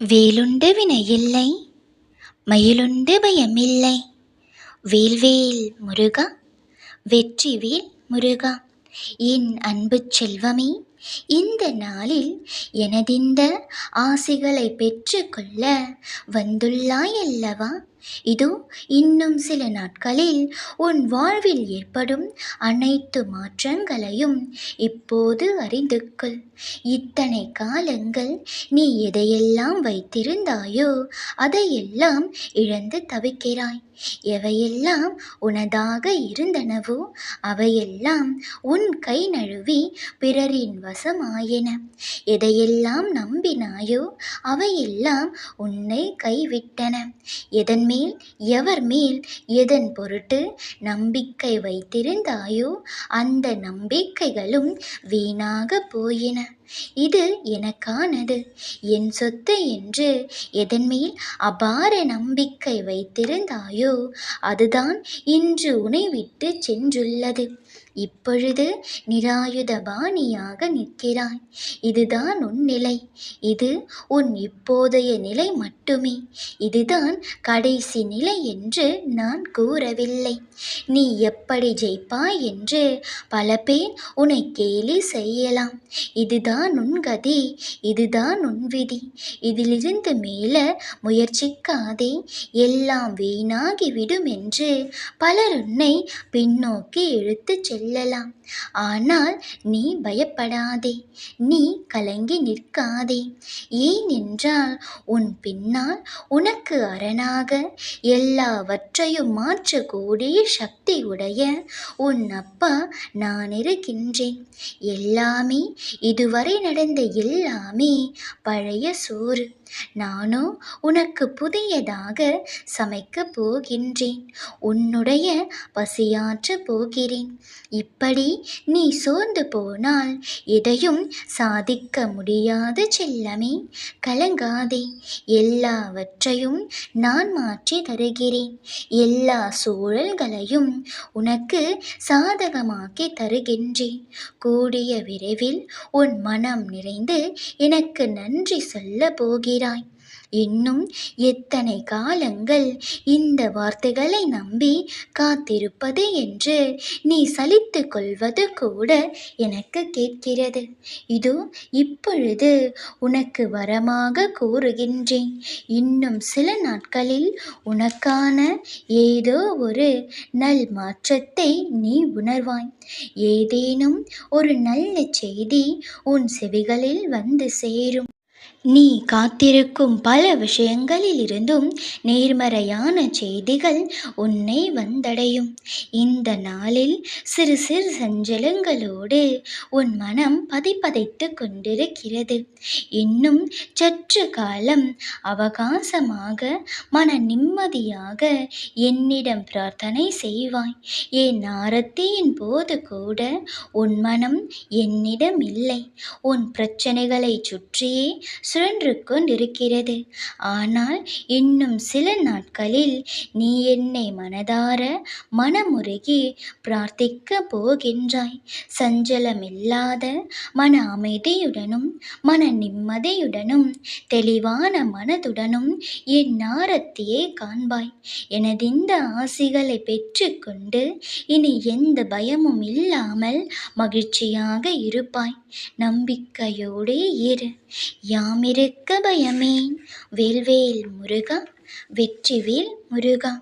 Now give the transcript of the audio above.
வேலுண்டு வினையில்லை மயிலுண்டு பயமில்லை. வேல்வேல் முருகா வெற்றிவேல் முருகா. என் அன்பு செல்வமே இந்த நாளில் எனதிந்த ஆசைகளை பெற்றுக்கொள்ள வந்துள்ளாய் அல்லவா இதோ இன்னும் சில நாட்களில் உன் வாழ்வில் ஏற்படும் அனைத்து மாற்றங்களையும் இப்போது அறிந்து கொள். இத்தனை காலங்கள் நீ எதையெல்லாம் வைத்திருந்தாயோ அதையெல்லாம் இழந்து தவிக்கிறாய். எவையெல்லாம் உனதாக இருந்தனவோ அவையெல்லாம் உன் கை நழுவி பிறரின் வசமாயின. எதையெல்லாம் நம்பினாயோ அவையெல்லாம் உன்னை கைவிட்டன. எதன் மேல் எவர் மேல் எதன் பொருட்டு நம்பிக்கை வைத்திருந்தாயோ அந்த நம்பிக்கைகளும் வீணாக போயின. இது எனக்கானது. என் சொத்து என்று எதன் மேல் அபார நம்பிக்கை வைத்திருந்தாயோ அதுதான் இன்று உனை விட்டு சென்றுள்ளது. இப்பொழுது நிராயுதபாணியாக நிற்கிறாய். இதுதான் உன் நிலை. இது உன் இப்போதைய நிலை மட்டுமே. இதுதான் கடைசி நிலை என்று நான் கூறவில்லை. நீ எப்படி ஜெயிப்பாய் என்று பல பேர் உன்னை கேலி செய்யலாம். இதுதான் உன் கதி. இதுதான் உன் விதி. இதிலிருந்து மேல முயற்சிக்காதே. எல்லாம் வீணாகிவிடும் என்று பலர் உன்னை பின்னோக்கி இழுத்துச் செல்லலாம். ஆனால் நீ பயப்படாதே நீ கலங்கி நிற்காதே. ஏனென்றால் உன் பின்னால் உனக்கு அரணாக எல்லாவற்றையும் மாற்றக்கூடிய சக்தி உடைய உன் அப்பா நான் இருக்கின்றேன். எல்லாமே இதுவரை நடந்த எல்லாமே பழைய சோறு. நானோ உனக்கு புதியதாக சமைக்கப் போகின்றேன். உன்னுடைய பசியாற்ற போகிறேன். இப்படி நீ சோர்ந்து போனால் எதையும் சாதிக்க முடியாது செல்லமே. கலங்காதே எல்லாவற்றையும் நான் மாற்றி தருகிறேன். எல்லா சூழல்களையும் உனக்கு சாதகமாக்கி தருகின்றேன். கூடிய விரைவில் உன் மனம் நிறைந்து எனக்கு நன்றி சொல்ல போகிறாய். இன்னும் எத்தனை காலங்கள் இந்த வார்த்தைகளை நம்பி காத்திருப்பது என்று நீ சலித்து கொள்வது கூட எனக்கு கேட்கிறது. இதோ இப்பொழுது உனக்கு வரமாக கூறுகின்றேன். இன்னும் சில நாட்களில் உனக்கான ஏதோ ஒரு நல் மாற்றத்தை நீ உணர்வாய். ஏதேனும் ஒரு நல்ல செய்தி உன் செவிகளில் வந்து சேரும். நீ காத்திருக்கும் பல விஷயங்களிலிருந்தும் நேர்மறையான செய்திகள் உன்னை வந்தடையும். இந்த நாளில் சிறு சிறு சஞ்சலங்களோடு உன் மனம் பதைப்பதைத்து கொண்டிருக்கிறது. இன்னும் சற்று காலம் அவகாசமாக மன நிம்மதியாக என்னிடம் பிரார்த்தனை செய்வாய். என் ஆரத்தியின் போது கூட உன் மனம் என்னிடம் இல்லை. உன் பிரச்சனைகளை சுற்றியே சுழன்று கொண்டிருக்கிறது ஆனால் இன்னும் சில நாட்களில் நீ என்னை மனதார மனமுருகி பிரார்த்திக்க போகின்றாய். சஞ்சலமில்லாத மன அமைதியுடனும் மன நிம்மதியுடனும் தெளிவான மனதுடனும் என் ஆரத்தியை காண்பாய். எனதிந்த ஆசிகளை பெற்றுக்கொண்டு இனி எந்த பயமும் இல்லாமல் மகிழ்ச்சியாக இருப்பாய். நம்பிக்கையோடே இரு. யா நாம் இருக்க பயமேன் வேல்வேல் முருகா வெற்றிவேல் முருகா.